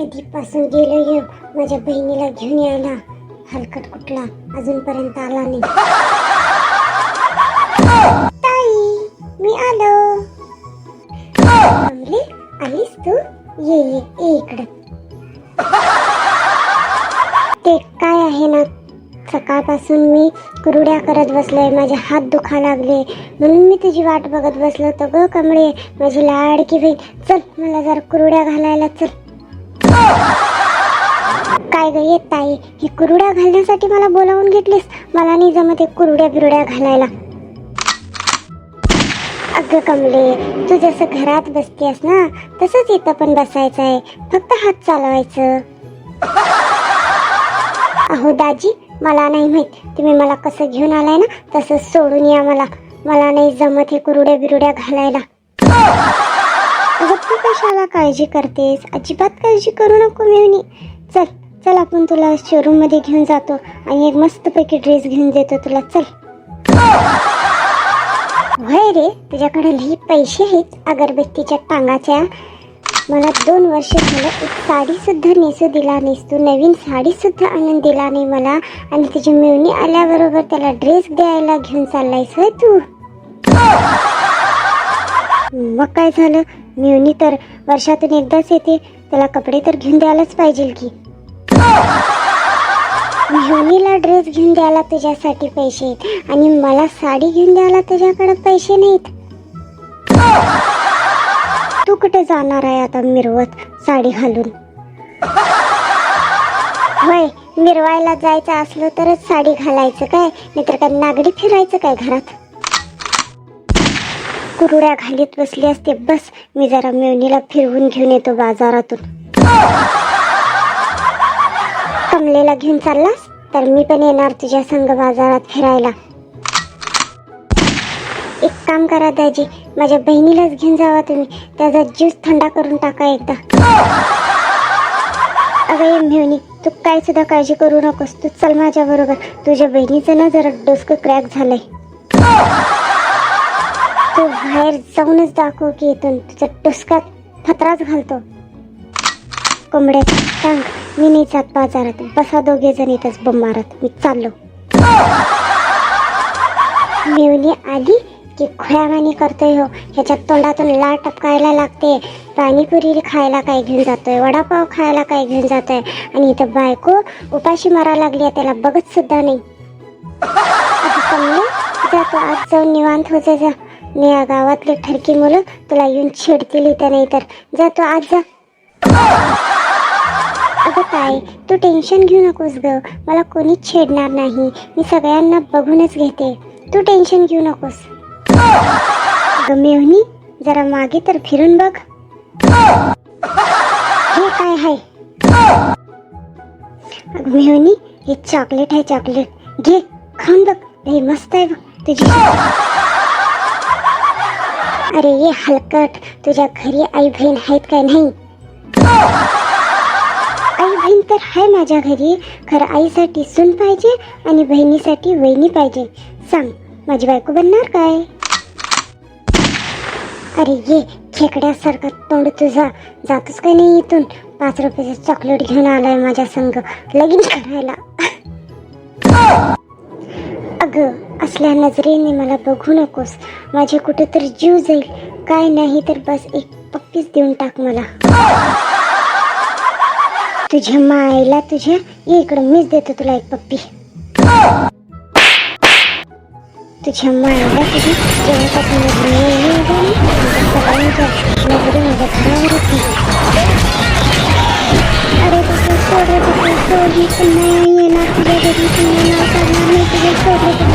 कधीपासून गेलो येऊ माझ्या बहिणीला घेऊन यायला. हलकट कुठला? अजूनपर्यंत आला नाही. ताई मी आलो. कमली आलीस तू? ये ये ये ते काय आहे ना? सकाळपासून मी कुरुड्या करत बसलोय. माझे हात दुखा लागले. म्हणून मी तुझी वाट बघत बसलो होतो ग कमळे. माझी लाडकी बहीण. चल मला जरा कुरुड्या घालायला चल. काय ग येत ताई ही कुरुड्या घालण्यासाठी मला बोलावून घेतलीस. मला नाही जमत हे कुरुड्या बिरुड्या घालायला. अगं कमले तू जसं घरात बसतेस ना तसंच इथं पण बसायचं आहे. फक्त हात चालवायचं. अहो दाजी मला नाही माहीत. तुम्ही मला कसं घेऊन आलाय ना तसं सोडून या मला. मला नाही जमत हे कुरुड्या बिरुड्या घालायला. अगं तू कशाला काळजी करतेस? अजिबात काळजी करू नको मेवणी चल चल आपण तुला शोरूममध्ये घेऊन जातो आणि एक मस्तपैकी ड्रेस घेऊन देतो तुला. चल. होय रे तुझ्याकडे लई पैसे आहेत अगरबत्तीच्या टांगाच्या मला दोन वर्ष झालं एक साडीसुद्धा नेसू दिला नाहीस. तू नवीन साडीसुद्धा आणून दिला नाही मला. आणि तुझी मिळणी आल्याबरोबर त्याला ड्रेस द्यायला घेऊन चाललायस होय तू? मग काय झालं? मिळणी तर वर्षातून एकदाच येते. त्याला कपडे तर घेऊन द्यायलाच पाहिजे की. मिळणीला ड्रेस घेऊन द्यायला तुझ्यासाठी पैसे आहेत. आणि मला साडी घेऊन द्यायला तुझ्याकडे पैसे नाहीत. तू कुठे जाणार आहे आता मिरवत साडी घालून? होय मिरवायला जायचं असलं तरच साडी घालायचं काय? नाहीतर काय नागडी फिरायचं काय घरात? कुरुड्या घालीत बसली असते. बस मी जरा मेवणीला फिरवून घेऊन येतो बाजारातून. कमलेला घेऊन चाललास? तर मी पण येणार तुझ्या संघ बाजारात फिरायला. एक काम करा दाजी माझ्या बहिणीलाच घेऊन जावा तुम्ही. त्याचा ज्यूस थंडा करून टाका एकदा. अगं ये तू काय सुद्धा काळजी करू नकोस. तू चल माझ्या बरोबर. तुझ्या बहिणीचं ना जरा डोसकं क्रॅक झालंय. बाहेर जाऊनच दाखव की इथून. तुझ्या डोसकात फत्राच घालतो. कोंबड्या सांग मी नाही जात बाजारात. बसा दोघे जण इथंच बम मारत. मी चाललो. मिळणी आली की खुळ्यावानी करतोय हो. ह्याच्या तोंडातून लाळ टपकायला लागते. पाणीपुरी खायला काय घेऊन जातोय? वडापाव खायला काय घेऊन जातोय? आणि इथं बायको उपाशी मारा लागली आहे त्याला बघत सुद्धा नाही. आता आज जाऊन निवांत हो जा. मी या गावातले ठरकी मुलं तुला येऊन छेडतील इथं नाही तर. जा तू आज जा. अगं ताई तू टेन्शन घेऊ नकोस ग. मला कोणीच छेडणार नाही. मी सगळ्यांना बघूनच घेते. तू टेन्शन घेऊ नकोस. अगं मेवणी जरा मागे तर फिरून बघ. हे काय आहे अगं मेवणी हे चॉकलेट आहे चॉकलेट. घे खाऊन बघ. हे मस्त आहे बघ तुझी. अरे ये हलकट. तुझ्या घरी आई बहीण आहेत काय नाही? आई बहीण तर आहे माझ्या घरी. खरं आईसाठी सून पाहिजे आणि बहिणीसाठी वहिनी पाहिजे. सांग माझी बायको बनणार काय? अरे ये खेकड्यासारखं तोंड तुझा. जातोच का नाही इथून? पाच रुपयाचं चॉकलेट घेऊन आलाय माझ्या संग. लगीन करायला. अगं असल्या नजरेने मला बघू नकोस. माझे कुठेतरी जीव जाईल. काय नाही तर बस एक पप्पीच देऊन टाक मला. तुझ्या मायला तुझ्या इकडं मीच देतो तुला एक पप्पी. तुझ्या मायला तुझी अरे तुझं सोडलं तुझं पुन्हा येणार. तुझ्या घरी पुन्हा नाव नाही तुझं सोडलं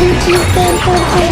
Thank you.